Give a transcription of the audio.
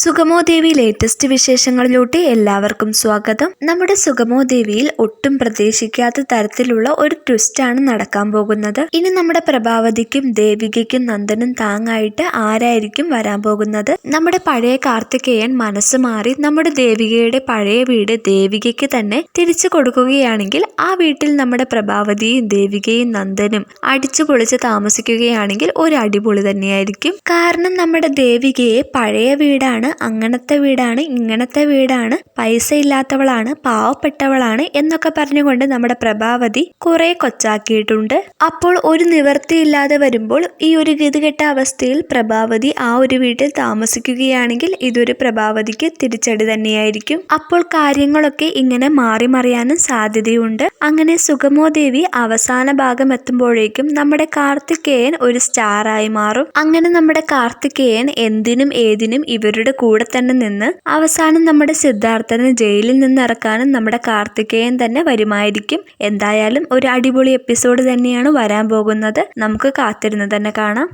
സുഗമോ ദേവി latest വിശേഷങ്ങളിലോട്ട് എല്ലാവർക്കും സ്വാഗതം. നമ്മുടെ സുഗമോ ദേവിയിൽ ഒട്ടും പ്രതീക്ഷിക്കാത്ത തരത്തിലുള്ള ഒരു ട്വിസ്റ്റാണ് നടക്കാൻ പോകുന്നത്. ഇനി നമ്മുടെ പ്രഭാവതിക്കും ദേവികയ്ക്കും നന്ദനും താങ്ങായിട്ട് ആരായിരിക്കും വരാൻ പോകുന്നത്? നമ്മുടെ പഴയ കാർത്തികേയൻ മനസ്സ് മാറി നമ്മുടെ ദേവികയുടെ പഴയ വീട് ദേവികയ്ക്ക് തന്നെ തിരിച്ചു കൊടുക്കുകയാണെങ്കിൽ ആ വീട്ടിൽ നമ്മുടെ പ്രഭാവതിയും ദേവികയും നന്ദനും അടിച്ചു പൊളിച്ച് താമസിക്കുകയാണെങ്കിൽ ഒരു അടിപൊളി തന്നെയായിരിക്കും. കാരണം നമ്മുടെ ദേവികയെ പഴയ വീടാണ് അങ്ങനത്തെ വീടാണ് ഇങ്ങനത്തെ വീടാണ്. പൈസ ഇല്ലാത്തവളാണ് പാവപ്പെട്ടവളാണ് എന്നൊക്കെ പറഞ്ഞുകൊണ്ട് നമ്മുടെ പ്രഭാവതി കുറെ കൊച്ചാക്കിയിട്ടുണ്ട്. അപ്പോൾ ഒരു നിവർത്തിയില്ലാതെ വരുമ്പോൾ ഈ ഒരു ഗതികെട്ട അവസ്ഥയിൽ പ്രഭാവതി ആ ഒരു വീട്ടിൽ താമസിക്കുകയാണെങ്കിൽ ഇതൊരു പ്രഭാവതിക്ക് തിരിച്ചടി തന്നെയായിരിക്കും. അപ്പോൾ കാര്യങ്ങളൊക്കെ ഇങ്ങനെ മാറി മറിയാനും സാധ്യതയുണ്ട്. അങ്ങനെ സുഗമോ ദേവി അവസാന ഭാഗം എത്തുമ്പോഴേക്കും നമ്മുടെ കാർത്തികേയൻ ഒരു സ്റ്റാറായി മാറും. അങ്ങനെ നമ്മുടെ കാർത്തികേയൻ എന്തിനും ഏതിനും ഇവരുടെ കൂടെ തന്നെ നിന്ന് അവസാനം നമ്മുടെ സിദ്ധാർത്ഥനെ ജയിലിൽ നിന്ന് ഇറക്കാനും നമ്മുടെ കാർത്തികേയൻ തന്നെ വരുമായിരിക്കും. എന്തായാലും ഒരു അടിപൊളി എപ്പിസോഡ് തന്നെയാണ് വരാൻ പോകുന്നത്. നമുക്ക് കാത്തിരുന്ന് തന്നെ കാണാം.